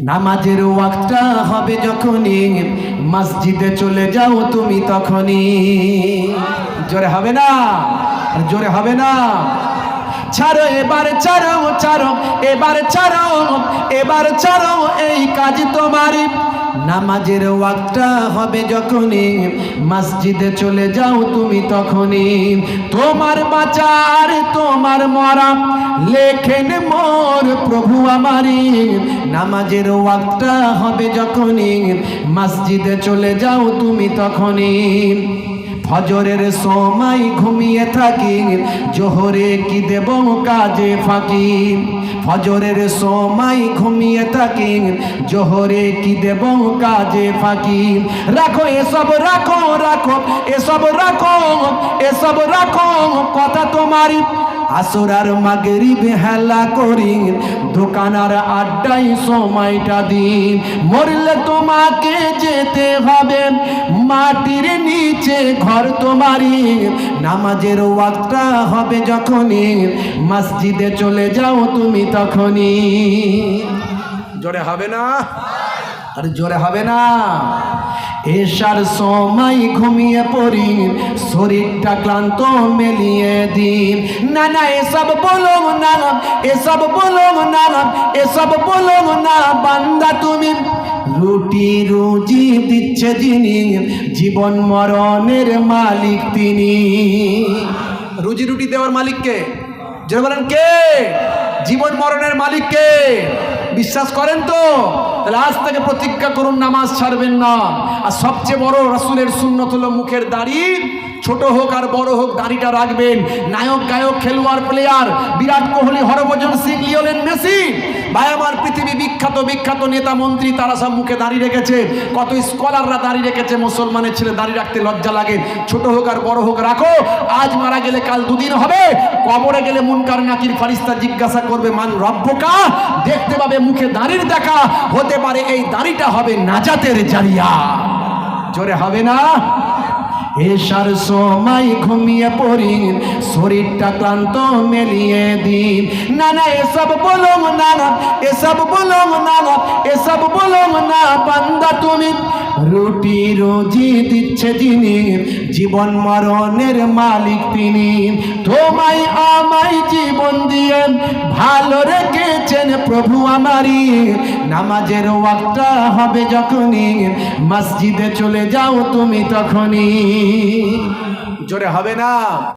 নামাজের ওয়াক্তটা হবে যখনই। মসজিদে চলে যাও তুমি তখনই। জোরে হবে না? আর জোরে হবে না? ছাড়ো, এবার ছাড়ো ছাড়ো, এবার ছাড়ো এবার ছাড়ো, এই কাজ তোমারই। নামাজের ওয়াক্তটা হবে যখনই মসজিদে চলে যাও তুমি তখনই। তোমার বাঁচার, তোমার মরা, লেখেন মোর প্রভু আমারি নামাজের ওয়াক্তটা হবে যখনই মসজিদে চলে যাও তুমি তখনই। ফজরের সময় ঘুমিয়ে থাকি, জোহরে কি দেব কাজে ফাঁকি? ফজরের সময় ঘুমিয়ে থাকি, জোহরে কি দেব কাজে ফাঁকি? রাখো, এসব রাখো রাখো, এসব রাখো এসব রাখো, কথা তোমারই আসরার মাগরিব হেলা করি, দোকানার আড্ডাই সময়টা দিন মরলে তোমাকে যেতে হবে, মাটির নিচে ঘর তোমারই। নামাজের ওয়াক্তটা হবে যখনই। মসজিদে চলে যাও তুমি তখনই। জোরে হবে না? আর জোরে হবে না। এসার সময় ঘুমিয়ে পড়ি, শরীরটা ক্লান্ত মেলিয়ে দিন না না এসব বলো না, এসব বলো না, এসব বলো না, বান্দা তুমি। রুটি রুজি দিচ্ছে যিনি, জীবন মরণের মালিক তিনি। রুজি রুটি দেওয়ার মালিককে যে বলেন কে? জীবন মরণের মালিককে বিশ্বাস করেন তো? তাহলে আজ থেকে প্রতিজ্ঞা করুন, নামাজ ছাড়বেন না। আর সবচেয়ে বড় রাসুলের সুন্নত হলো মুখের দাড়ি। ছোট হোক আর বড় হোক, দাড়িটা রাখবেন। নায়ক, গায়ক, খেলোয়াড় player Virat Kohli, Harbhajan Singh Lionel Messi. ভাই, আমার পৃথিবী বিখ্যাত বিখ্যাত নেতা মন্ত্রী তারা সব মুখে দাঁড়িয়ে রেখেছে। কত স্কলাররা দাঁড়িয়ে রেখেছে, মুসলমানের ছেলে দাঁড়িয়ে রাখতে লজ্জা লাগে। ছোট হোক আর বড় হোক, রাখো। আজ মারা গেলে কাল দুদিন হবে। কবরে গেলে মুনকার নাকির ফারিস্তা জিজ্ঞাসা করবে, মান রব্বকা? দেখতে পাবে মুখে দাঁড়ির দেখা। হতে পারে এই দাড়িটা হবে নাজাতের জারিয়া। জোরে হবে না? এসার সময় ঘুমিয়ে পড়ি শরীরটা ক্লান্ত মেলিয়ে দিন। না না এসব বলো না, এসব বলো না, এসব বলো না, বান্দা তুমি রুটি রুজি দিচ্ছে যিনি, জীবন মরণের মালিক তিনি। তোমায় আমায় জীবন দিয়ে ভালো রেখেছেন প্রভু আমারই। নামাজের ওয়াক্তটা হবে যখনই, মসজিদে চলে যাও তুমি তখনই। জোরে হবে না?